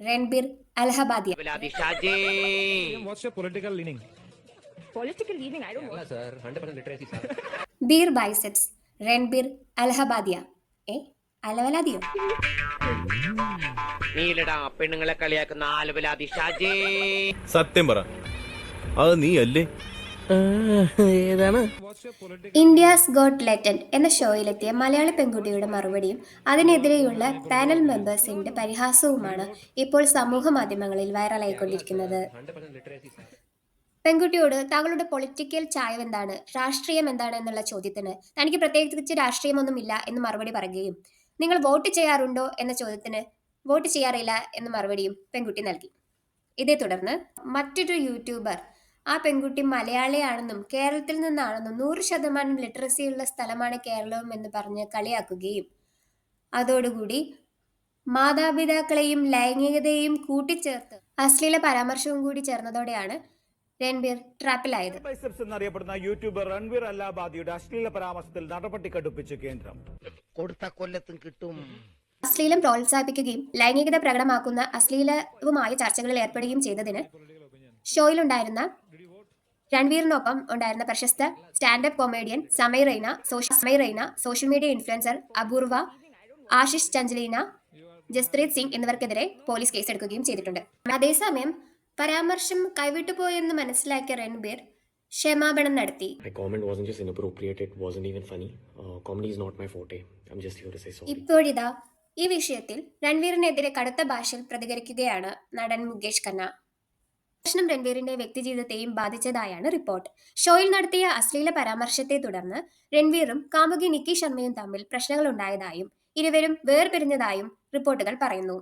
Ranveer Allahbadia What's your political leaning? Political leaning, I don't know. sir. 100% literacy, sir. Beer Biceps Ranveer Allahbadia ഏ അലവലാദിയോ നീലടാ പെണ്ണുങ്ങളെ കളിയാക്കുന്ന ആലവലാദി ഷാജേ സത്യം പറ അത് നീ അല്ലേ Political ഇന്ത്യാസ് ഗോട്ട് ലെറ്റൻഡ് എന്ന ഷോയിലെത്തിയ മലയാളി പെൺകുട്ടിയുടെ മറുപടിയും അതിനെതിരെയുള്ള പാനൽ മെമ്പേഴ്സിന്റെ പരിഹാസവുമാണ് ഇപ്പോൾ സമൂഹ മാധ്യമങ്ങളിൽ വൈറലായിക്കൊണ്ടിരിക്കുന്നത്. 100% പെൺകുട്ടിയോട് താങ്കളുടെ പൊളിറ്റിക്കൽ ചായം എന്താണ് രാഷ്ട്രീയം എന്താണ് എന്നുള്ള ചോദ്യത്തിന് തനിക്ക് പ്രത്യേകിച്ച് രാഷ്ട്രീയമൊന്നുമില്ല എന്ന് മറുപടി പറയുകയും നിങ്ങൾ വോട്ട് ചെയ്യാറുണ്ടോ? എന്ന ചോദ്യത്തിന് വോട്ട് ചെയ്യാറില്ല എന്ന് മറുപടിയും പെൺകുട്ടി നൽകി. ഇതേ തുടർന്ന് മറ്റൊരു യൂട്യൂബർ ആ പെൺകുട്ടി മലയാളിയാണെന്നും കേരളത്തിൽ നിന്നാണെന്നും നൂറ് ശതമാനം ലിറ്ററസിയുള്ള സ്ഥലമാണ് കേരളവും എന്ന് പറഞ്ഞ് കളിയാക്കുകയും അതോടുകൂടി മാതാപിതാക്കളെയും ലൈംഗികതയെയും കൂട്ടിച്ചേർത്ത് അശ്ലീല പരാമർശവും കൂടി ചേർന്നതോടെയാണ് രൺബീർ ട്രാപ്പിലായത്. എന്നറിയപ്പെടുന്ന യൂട്യൂബർ രൺവീർ അല്ലാബാദിയുടെ അശ്ലീല പരാമർശത്തിൽ നടപടി കടുപ്പിച്ച് കേന്ദ്രം. കൊടുത്ത കൊല്ലത്തും കിട്ടും. അശ്ലീലം പ്രോത്സാഹിപ്പിക്കുകയും ലൈംഗികത പ്രകടമാക്കുന്ന അശ്ലീലവുമായ ചർച്ചകളിൽ ഏർപ്പെടുകയും ചെയ്തതിന് ഷോയിലുണ്ടായിരുന്ന രൺവീറിനൊപ്പം ഉണ്ടായിരുന്ന പ്രശസ്ത standup comedian Samay Raina സോഷ്യ Samay Raina social media influencer Apoorva Ashish Chanchalina Jaspreet Singh എന്നിവർക്കെതിരെ police കേസെടുക്കുകയും ചെയ്തിട്ടുണ്ട്. അതേസമയം പരാമർശം കൈവിട്ടുപോയെന്ന് മനസ്സിലാക്കിയ രൺബീർ ക്ഷമാപണം നടത്തി. ഇപ്പോഴിതാ ഈ വിഷയത്തിൽ രൺവീറിനെതിരെ കടുത്ത ഭാഷയിൽ പ്രതികരിക്കുകയാണ് നടൻ മുകേഷ് ഖന്ന. പ്രശ്നം രൺവീറിന്റെ വ്യക്തിജീവിതത്തെയും ബാധിച്ചതായാണ് റിപ്പോർട്ട്. ഷോയിൽ നടത്തിയ അശ്ലീല പരാമർശത്തെ തുടർന്ന് രൺവീറും കാമുകി നിക്കി ശർമ്മയും തമ്മിൽ പ്രശ്നങ്ങൾ ഉണ്ടായതായും ഇരുവരും വേർപിരിഞ്ഞതായും റിപ്പോർട്ടുകൾ പറയുന്നു.